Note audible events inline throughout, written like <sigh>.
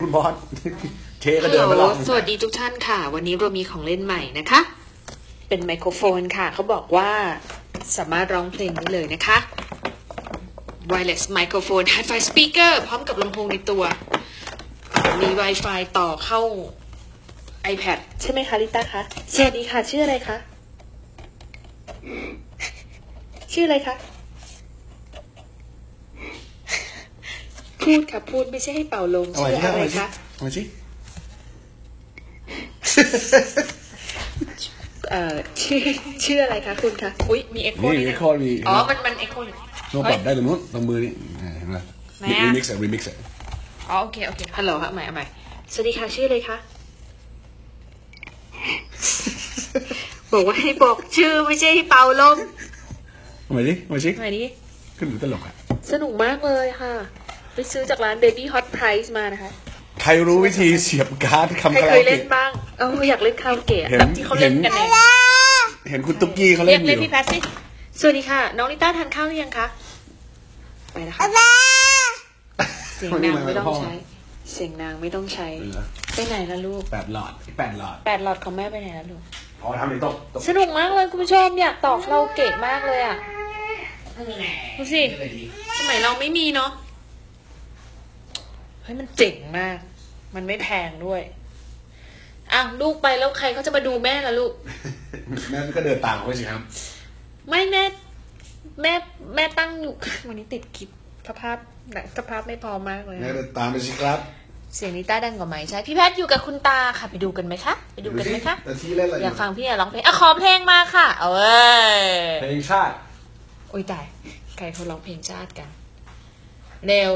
คุณบอสเทก็เดินไปรอบนึงสวัสดีทุกท่านค่ะ วันนี้เรามีของเล่นใหม่นะคะ เป็นไมโครโฟนค่ะ เขาบอกว่าสามารถร้องเพลงได้เลยนะคะ wireless microphone hi-fi speaker พร้อมกับลำโพงในตัว มี Wi-Fi ต่อเข้า iPad ใช่ไหมคะลิต้าคะ สวัสดีค่ะ ชื่ออะไรคะ ชื่ออะไรคะ พูดค่ะพูดไม่ใช่ให้เป่าลมเอาชื่ไว้อที่อะเอาไรไว้ที่คะเอาไว้ที่เอ่อชื่อชื่ออะไรคะคุณคะอุ้ยมีเอ็กโคนี่นี่มีนะข้อมีอ๋อมันมันเอ็กโคโน้ตปรับได้ตรงนู้นตรงมือนี่เห็นไหมไหนอะรีมิกซ์อะรีมิกซ์อะอ๋อโอเคโอเคฮัลโหลฮะใหม่เอาใหม่สวัสดีค่ะชื่ออะไรคะบอกว่าให้บอกชื่อไม่ใช่ให้เป่าลมเอาไว้ดิเอาไว้สิใหม่นี้ขึ้นหรือตลกอะสนุกมากเลยค่ะไป ซื้อจากร้าน Baby Hot Price มานะคะ ใครรู้วิธีเสียบการ์ดใครคำคาเครายโอเล่นเกะบ้าง เอออยากเล่นคาราโอเกะเห็นแบบที่เขาเล่นกันเองเห็นคุณตุ๊กกี้เขาเรีเล่ยนกอเล่นยู่พี่แพทสิ สวัสดีค่ะ น้องลิต้าทานข้าวหรือยังคะ ไปนะคะเสียงนางไม่ต้องใช้ เสียงนางไม่ต้องใช้ ไปไหนล่ะลูกแปดหลอดแปดหลอดแปดหลอดของแม่ไปไหนล่ะลูก อ๋อทำในโต๊ะโต๊ะสนุกมากเลยคุณผู้ชมอยากต่อคาราโอเกะมากเลยอะดูสิ สมัยเราไม่มีเนาะเฮ้ยมันเจ๋งมาก มันไม่แพงด้วยอะลูกไปแล้วใครเขาจะมาดูแม่ล่ะลูก แม่ก็เดินตามเขาไปสิครับ ไม่แม่แม่แม่ตั้งอยู่วันนี้ติดคลิปสภาพสภาพไม่พอมากเลยแม่เดินตามไปสิครับ เสียงนิต้าดังกว่าไหมใช่ พี่แพทย์อยู่กับคุณตาค่ะ ไปดูกันไหมคะ ไปดูกันไหมคะแต่ที่เล่นอะไรออยากยู่ฟังพี่อะร้องเพลงอะขอเพลงมาค่ะ เอาเว้ยเพลงชาติ โอ้ยตายใครเขาร้องเพลงชาติกันเร็ว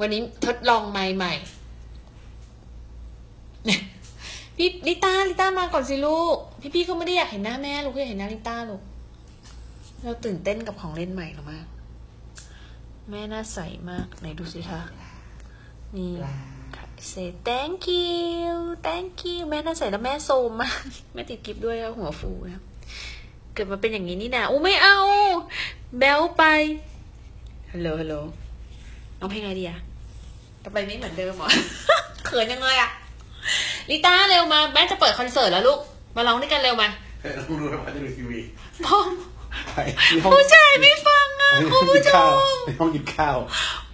วันนี้ทดลองไม้ใหม่พี่ลิต้าลิต้ามาก่อนสิลูก พี่พี่ๆเขาไม่ได้อยากเห็นหน้าแม่ลูกอยากเห็นหน้าลิต้าลูก เราตื่นเต้นกับของเล่นใหม่เรามาก แม่น่าใสมากไหนดูสิคะนี่ say thank you thank you แม่น่าใสแล้วแม่โซมมาก แม่ติดกิฟด้วยอะหัวฟูนะครับเกิดมาเป็นอย่างนี้นี่นะอู้ไม่เอา แบลไป ฮัลโหลฮัลโหลน้องเพลงอะไรดีอะ ต่อไปไม่เหมือนเดิมเหรอ เขินยังไงอะลิต้าเร็วมาแม่จะเปิดคอนเสิร์ตแล้วลูก มาร้องด้วยกันเร็วมาเฮ้ยต้องดูไปจะดูทีวีพ่อไปที่ห้องผู้ชายไม่ฟังอะในห้คุองณกิผู้นชข้าวมในห้องกินข้าว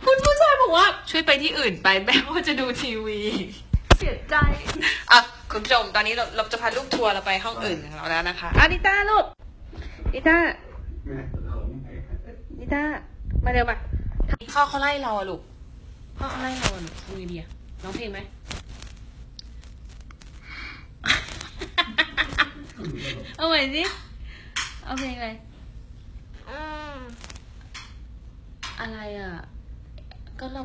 คุณผู้ชายบอกว่า ช่วยไปที่อื่นไปแม่ว่าจะดูทีวี เสียใจอะคุณผู้ชมตอนนี้เราเราจะพาลูกทัวร์เราไปห้องอื่นของเราแล้วนะคะอะนิต้าลูกนิต้านิต้ามาเร็วมาพ่อเขาไล่เราอะลูก พ่อเขาไล่เราอะลูกทำไงดีอะร้องเพลงไหมเอาใหม่สิเอาเพลงอะไรอะไรอะ ก็เรา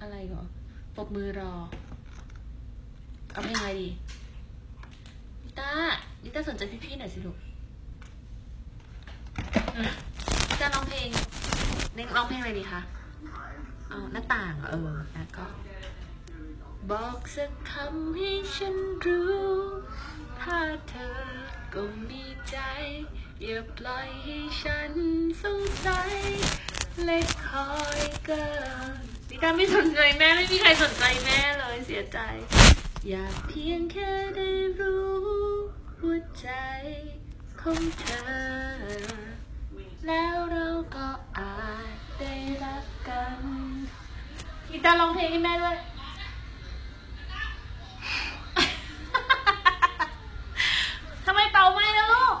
อะไรเหรอปบมือรอ เอาเพลงอะไรดีนิต้านิต้าสนใจพี่ๆหน่อยสิลูกนิต้าร้องเพลงเน้นร้องเพลงอะไรดีคะ หน้าต่างเออแล้วก็ บอกสักคำให้ฉันรู้ ถ้าเธอก็มีใจ อย่าปล่อยให้ฉันสงสัยและคอยเกินนี่การไม่สนใจแม่ไม่มีใครสนใจแม่เลยเสียใจ อยากเพียงแค่ได้รู้หัวใจของเธอ แล้วเรา กีตาร์ร้องเพลงให้แม่ด้วย ทำไมเป่าไม้ล่ะลูก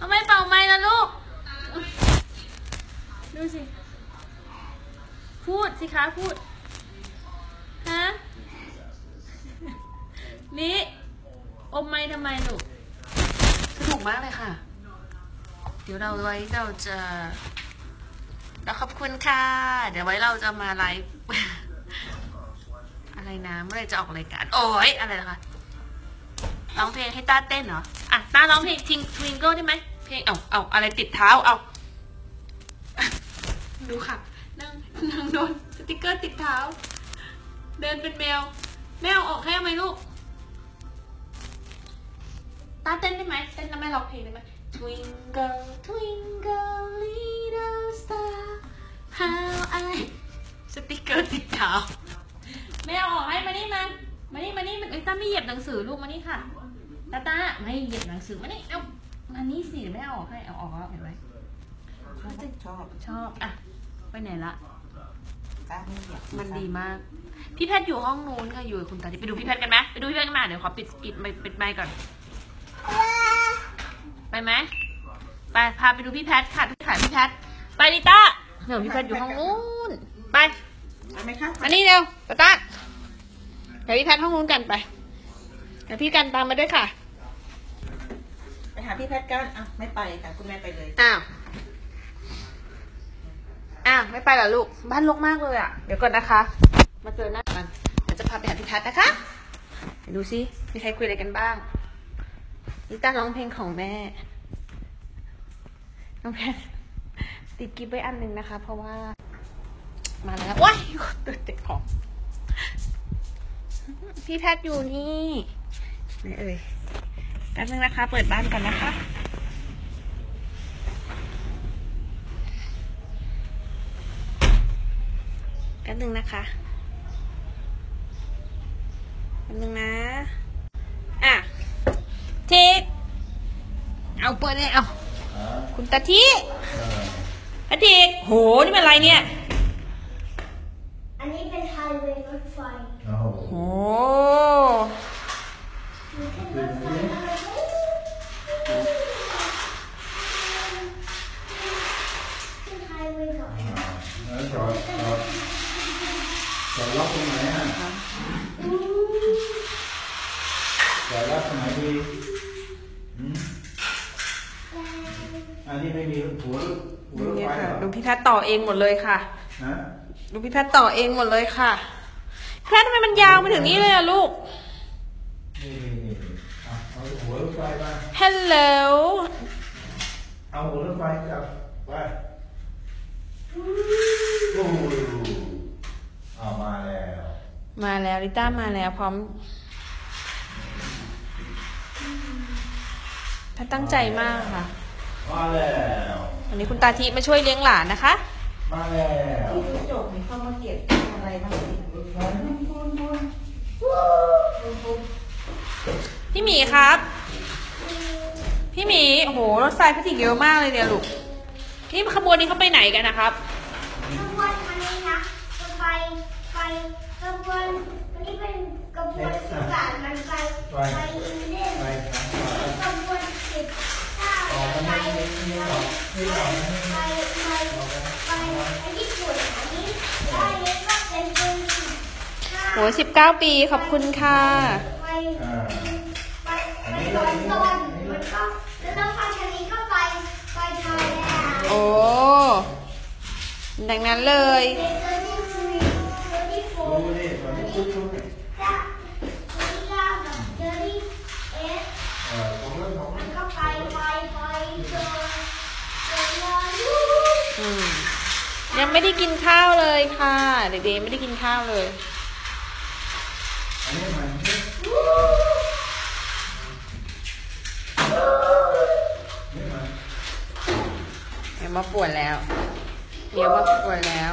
ทำไมเป่าไม้ล่ะลูก ดูสิ พูดสิคะพูด ฮะ นี่อมไม้ทำไมลูกสนุกมากเลยค่ะ เดี๋ยวเราไว้เราจะ เราขอบคุณค่ะ เดี๋ยวไว้เราจะมาไลฟ์อะไรนะเมื่อไรจะออกรายการ โอ้ยอะไรนะคะร้องเพลงให้ต้าเต้นเหรอ อะต้าร้องเพลงทิงทวิงเกิลได้ไหมเพลงเอาเอาอะไรติดเท้าเอาดูค่ะนั่งนั่งโดนสติกเกอร์ติดเท้า เดินเป็นแมว แมวออกให้ไหมลูกต้าเต้นได้ไหมเต้นแล้วแม่ร้องเพลงได้ไหม Twinkle twinkle กเกอร์ติดเท้าไม่เอาออกให้มานี่มามานี่มานี่มันไอ้ต้าไม่เหยียบหนังสือลูกมานี่ค่ะตาตาไม่เหยียบหนังสือมานี่เอาอันนี้สิไม่เอาออกให้เอาออกแล้วเห็นไหมเขาจะชอบชอบอะไปไหนละตาไม่อยากมันดีมาก พี่แพทย์อยู่ห้องนู้นค่ะอยู่กับคุณตาที่ไปดูพี่แพทย์กันไหมไปดูพี่แพทย์กันมาเดี๋ยวขอปิดปิดไมค์ปิดไมค์ก่อน ไปไหมไปพาไปดูพี่แพทย์ค่ะพี่ขายพี่แพทย์ไปลิต้าเดี๋ยวพี่แพทย์อยู่ห้องนู้นไป ใช่ไหมคะมานี่เร็วตาตาเดี๋ยวพี่แพทย์ห้องนู้นกันไป เดี๋ยวพี่กันตามมาด้วยค่ะ ไปหาพี่แพทย์กันอะไม่ไปค่ะคุณแม่ไปเลย อ้าว อ้าวไม่ไปเหรอลูก บ้านรกมากเลยอะ เดี๋ยวก่อนนะคะ มาเจอหน้ากันเดี๋ยวจะพาไปหาพี่แพทย์นะคะเดี๋ยวดูซิมีใครคุยอะไรกันบ้างลิต้าร้องเพลงของแม่ น้องแพทย์ติดกิฟไว้อันหนึ่งนะคะ เพราะว่า มาแล้วว้ายตื่นเด็กของพี่แพทย์อยู่นี่ไหนเอ่ยแป๊บนึงนะคะ เปิดบ้านก่อนนะคะแป๊บนึงนะคะแป๊บนึงนะ อะทิกเอาเปิดเลยเอาคุณตาทิตาทิกโห นี่มันอะไรเนี่ย อันนี้เป็นไฮเวย์รถไฟโอ้โหโหรถไฟอะไรขึ้นไฮเวย์ก่อนแล้วจอดจอดจอดล็อกตรงไหนอะจอดล็อกตรงไหนดีอืมอันนี้ไม่มีหัวหัวรถนี่ไฟค่ะเหรอดูพี่แพทย์ต่อเองหมดเลยค่ะ ดูพี่แพทย์ต่อเองหมดเลยค่ะพี่แพทย์ทำไมมันยาวมาถึงนี้เลยอะลูก นี่นี่นี่เอาเอาหัวรถไฟมา Hello เอาหัวรถไฟกลับไปโอ้โหเอามาแล้วมาแล้วลิต้ามาแล้วพร้อมแพทย์ตั้งใจมากค่ะ มาแล้ว วันนี้คุณตาทิมาช่วยเลี้ยงหลานนะคะ มาแล้วที่กระจกนี่เข้ามาเก็บอะไรบ้างสิรถไฟพี่หมีครับ พี่หมี โอ้โห รถไฟพลาสติกเยอะมากเลยเนี่ยลูก นี่ขบวนนี้เขาไปไหนกันนะครับ ขบวนอันนี้นะรถไฟไปขบวนอันนี้เป็นขบวนสุสานมันไปไปอินเดียนไปทางขวาขบวนสิบเก้าไปไปไปไป ไปญี่ปุ่นอันนี้แล้วอันนี้ก็เป็นเป็นห้าโหสิบเก้าปีขอบคุณค่ะไปอ่าไปไปลอนดอนมันก็แล้วรถไฟคันนี้ก็ไปไปไทยแล้วโอ้ดังนั้นเลยเป็นเจอร์นี่ทรีเจอร์นี่โฟดูร์นี่ตอนนี้ปุ๊บปุ๊บเนี่ยจะเจอร์นี่เก้ากับเจอร์นี่เอสเออของเรื่องของมั ยังไม่ได้กินข้าวเลยค่ะ เด็กๆไม่ได้กินข้าวเลยอันนี้มันนี่มันเดี๋ยวมาปวนแล้ว เดี๋ยวมาปวนแล้ว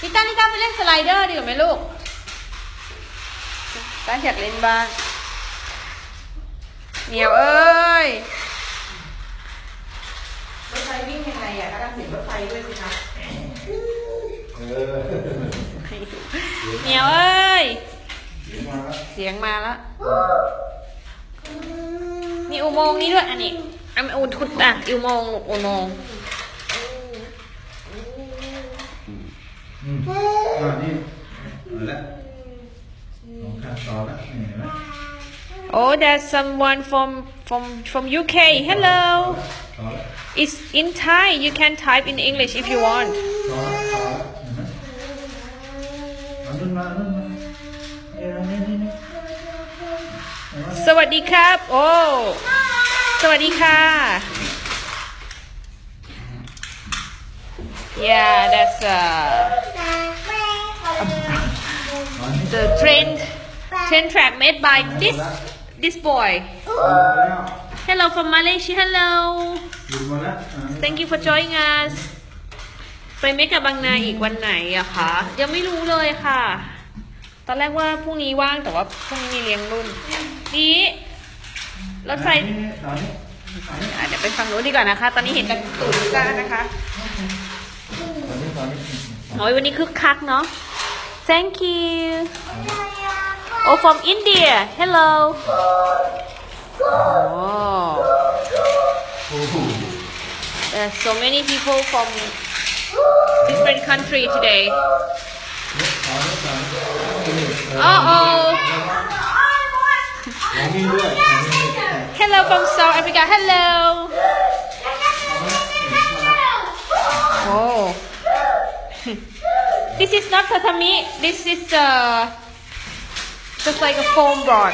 พี่ตั้นพี่ตั้นไปเล่นสไลเดอร์ดีกว่าไหมลูกตั้นอยากเล่นบ้างเหนียวเอ้ย รถไฟวิ่งยังไงอะก็ต้องเห็นรถไฟด้วยสิคะ เออเหนียวเอ้ยเดี๋ยวมาแล้วเสียงมาแล้ว มีอุโมงค์นี้ด้วยอันนี้อันอุทุดอะอุโมงค์อุโมงค์อืมอ่านี่เอาละลองขั้นตอนละนี่เห็นไหม Oh there's someone from from from UK Hello ต่อละ It's in Thai you can type in English if you want วัสดีครับ โอ้ สวัสดีค่ะ Yeah that's uh the train train track made by this this boy Hello from Malaysia Hello Thank you for joining us ไปเมกะบางนาอีกวันไหนอะคะ ยังไม่รู้เลยค่ะ ตอนแรกว่าพรุ่งนี้ว่างแต่ว่าพรุ่งนี้เลี้ยงรุ่น นี้รถไฟนี่นี่ตอนนี้ตอนนี้อะเดี๋ยวไปฟังรู้นดีกว่านะคะ ตอนนี้เห็นกันตูดกันนะคะตอนนี้ตอนนี้โอ้ยวันนี้คึกคักเนาะ thank you oh from India hello oh โอ้โห there's so many people from different country today ตอนนี้ตอนนี้ oh oh อย่าง นี้ด้วยอย่างนี้ด้วย hello from South Africa hello oh <laughs> this is not tatami this is uh just like a foam board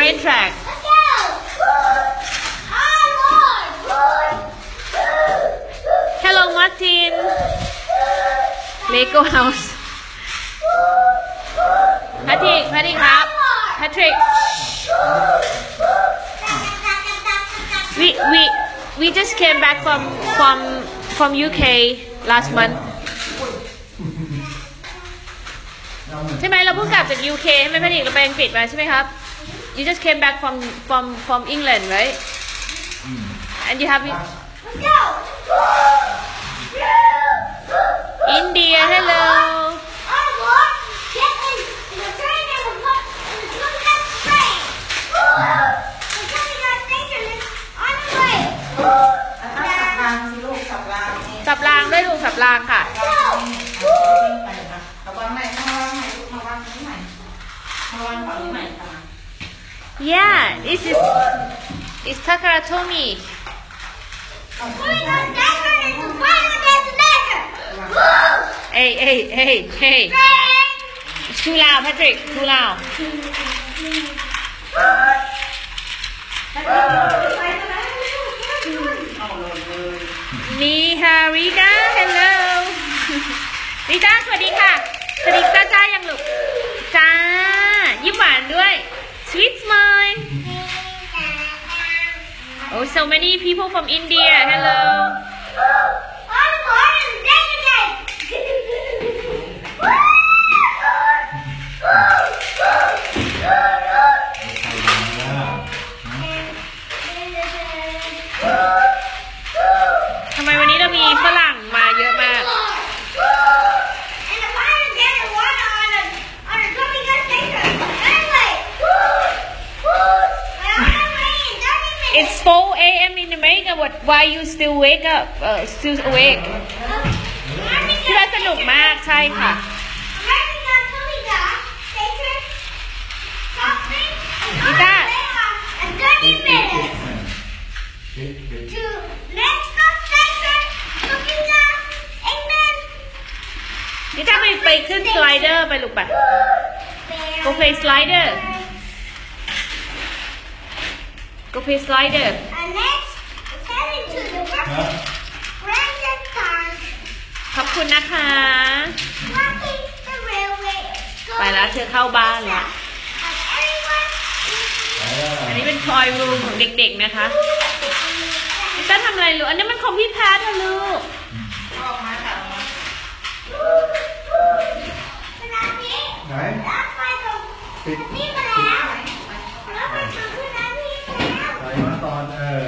train track hello Martin Lego house Patrick Patrick ครับ Patrick we we we just came back from from from UK last month ใช่ไหมเราเพิ่งกลับจาก UK ใช่ไหมพี่หนิงเราไปอังกฤษมาใช่ไหมครับ you just came back from from from England right? And you have India hello this is is Takara Tomy hey hey hey hey It's too loud Patrick too loud นี่ค่ะริต้า hello ริต้าสวัสดีค่ะ สวัสดีจ้าจ้ายังลูก จ้า ยิ้มหวานด้วย sweet smile oh so many people from India hello ทำไมวันนี้เรามีฝรั่งมาเยอะมาก It's 4 a.m. in America what why you still wake up uh, still awake ที่ว่าสนุกมากใช่ค่ะปิดปิด To next stop station, Topeka, England. นี่ถ้าไปไปขึ้นสไลเดอร์ไปลูกปะ Go play slider Go play slider And next, heading to the ฮะ Brandon Park, ขอบ คุณนะคะ ไปแล้วเธอเข้าบ้านแล้วอันนี้เป็น toy room ของเด็กๆนะคะพี่ต้าทำอะไรลูก อันนี้มันของพี่แพทย์ลูก ออกมาค่ะ ขณะนี้ ไหน รถไฟตรง ปิด นี้มาแล้วรถไฟตรงขณะนี้แล้ว ใส่มาตอนเออ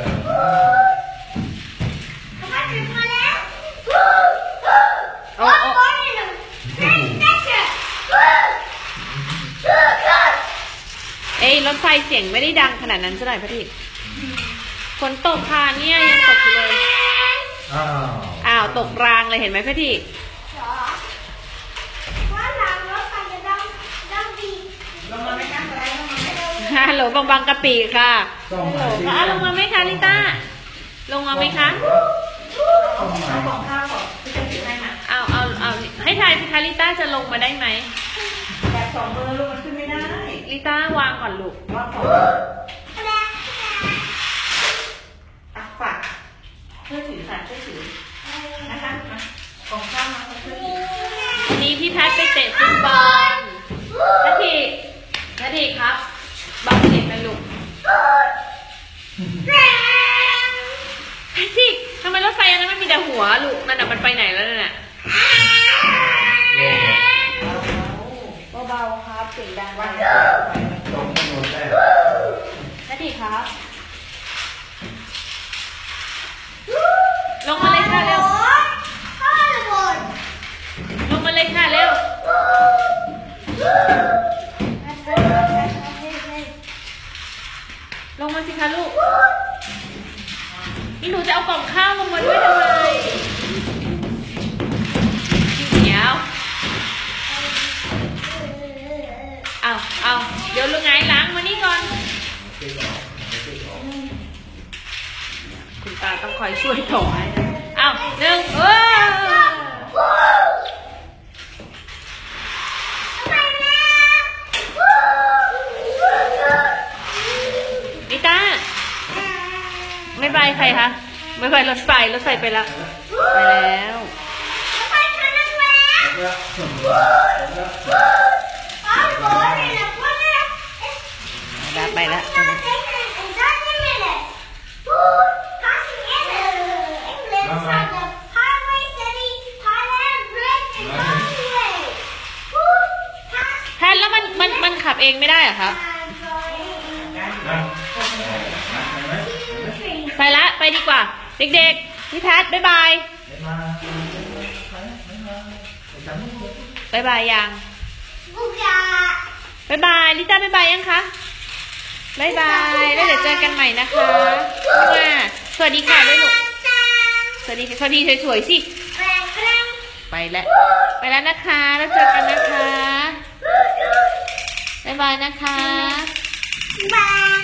มาถึงมาแล้ว โอ้ One โอ้ morning, train station. เอ้ยรถไฟเสียงไม่ได้ดังขนาดนั้นซะหน่อยพอดีฝนตกค่ะเนี่ยยังตกอยู่เลยอ้าวอ้าวตกรางเลยเห็นไหมพี่ทีว่าหลังรถไฟจะต้องต้องมีลงมาไหมคะอะไรลงมาไหมฮัลโหลบางบางกะปิค่ะต้องฮัลมาโหลสิค่ะอะลงมาไหมคะลิต้าลงมาไหมคะต้องมาเอาของข้าวก่อนที่จะถือให้มาเอาเอาเอาให้ทายสิคะลิต้าจะลงมาได้ไหมแบบสองมือลูกมันขึ้นไม่ได้ ลิต้าวางก่อนลูกวางก่อนฝากช่วถือค่ะช่วถือนะคะกองข้าวมาช่วถือวันนี้พี่แพทไปเตะฟุตบอลนาทีนาทีครับบังเด็กนะลูกนาทีทำไมรถไฟอันนั้นมันมีแต่หัวลูกนั่นน่ะมันไปไหนแล้วน่ะ เสียงดังไปตรงถนนได้นาทีครับ ลงมาเลยค่ะเร็ว ลงมาเลยค่ะเร็ว ลงมาสิคะลูก นี่หนูจะเอากล่องข้าวลงมาด้วยทำไม ดี๋ยวลุงไงล้างมานี่ก่อนคุณตาต้องคอยช่วยถงให้นะเอาหนึ่งเออนิต้าไม่บายใครคะไม่บายรถไฟรถไฟไปแล้วไปแล้ว แล้วไปแล้วแทนแล้วมันมันมันขับเองไม่ได้เหรอครับ ไปละไปดีกว่า เด็กๆ พี่แพทบ๊ายบายบ๊ายบายยังบ๊ายบายลิต้าบ๊ายบายยังคะ บายบายแล้วเดี๋ยวเจอกันใหม่นะคะว่าสวัสดีค่ะด้วยลูกสวัสดีสวัสดีสวยๆสิไปแล้วไปแล้วนะคะ แล้วเจอกันนะคะบายบายนะคะบาย